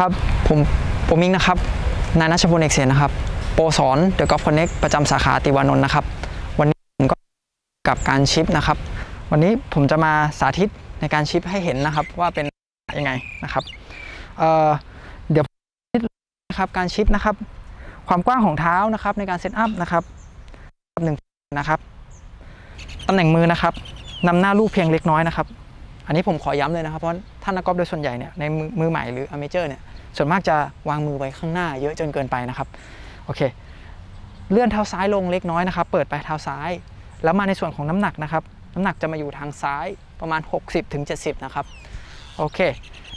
ครับ ผมผมมิงนะครับ นายนัชพลเอกเสนนะครับ โปรสอนเดอะกอล์ฟคอนเน็กประจำสาขาติวานนท์นะครับ วันนี้ผมก็กับการชิปนะครับ วันนี้ผมจะมาสาธิตในการชิปให้เห็นนะครับว่าเป็นยังไงนะครับเเดี๋ยวนะครับการชิปนะครับ ความกว้างของเท้านะครับในการเซตอัพนะครับหนึ่งนะครับตำแหน่งมือนะครับนำหน้าลูกเพียงเล็กน้อยนะครับ อันนี้ผมขอย้ำเลยนะครับ เพราะท่านนักกอล์ฟโดยส่วนใหญ่เนี่ยในมือใหม่หรืออเมเจอร์เนี่ย ส่วนมากจะวางมือไว้ข้างหน้าเยอะจนเกินไปนะครับโอเค เลื่อนเท้าซ้ายลงเล็กน้อยนะครับ เปิดไปเท้าซ้าย แล้วมาในส่วนของน้ำหนักนะครับ น้ำหนักจะมาอยู่ทางซ้ายประมาณ 60-70ถึง70 นะครับโอเค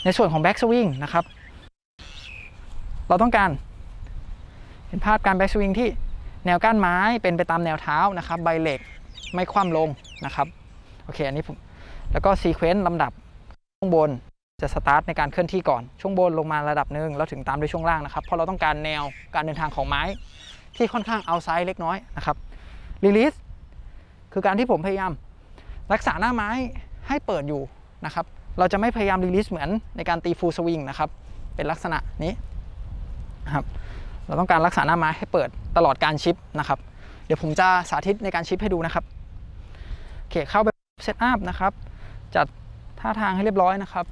ในส่วนของแบ็กสวิงนะครับ เราต้องการเห็นภาพการแบ็กสวิงที่แนวก้านไม้เป็นไปตามแนวเท้านะครับ ใบเหล็กไม่คว่ำลงนะครับ โอเค อันนี้ผม แล้วก็ซีเควนต์ลำดับช่วงบน จะสตาร์ทในการเคลื่อนที่ก่อน ช่วงบนลงมาระดับหนึ่งแล้วถึงตามด้วยช่วงล่างนะครับ เพราะเราต้องการแนวการเดินทางของไม้ ที่ค่อนข้างเอาไซด์เล็กน้อยนะครับรีลิสคือการที่ผมพยายาม รักษาหน้าไม้ให้เปิดอยู่นะครับ เราจะไม่พยายามรีลิสเหมือนในการตีฟูลสวิงนะครับ เป็นลักษณะนี้นะครับเราต้องการรักษาหน้าไม้ให้เปิดตลอดการชิปนะครับ เดี๋ยวผมจะสาธิตในการชิปให้ดูนะครับโอเคเข้าไปเซตอัพนะครับ จัดท่าทางให้เรียบร้อยนะครับ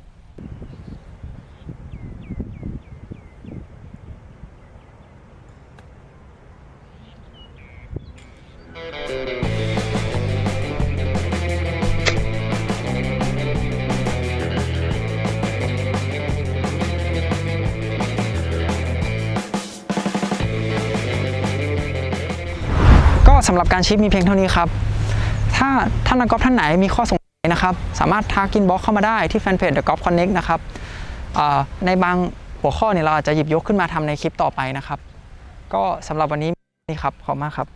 สำหรับการชิปมีเพียงเท่านี้ครับ ถ้าท่านนักกอล์ฟท่านไหนมีข้อสงสัยนะครับ สามารถทักกินบ็อกเข้ามาได้ที่แฟนเพจ The Golf Connect นะครับในบางหัวข้อเนี่ยเราอาจจะหยิบยกขึ้นมาทำในคลิปต่อไปนะครับ ก็สำหรับวันนี้นี่ครับขอบคุณมากครับ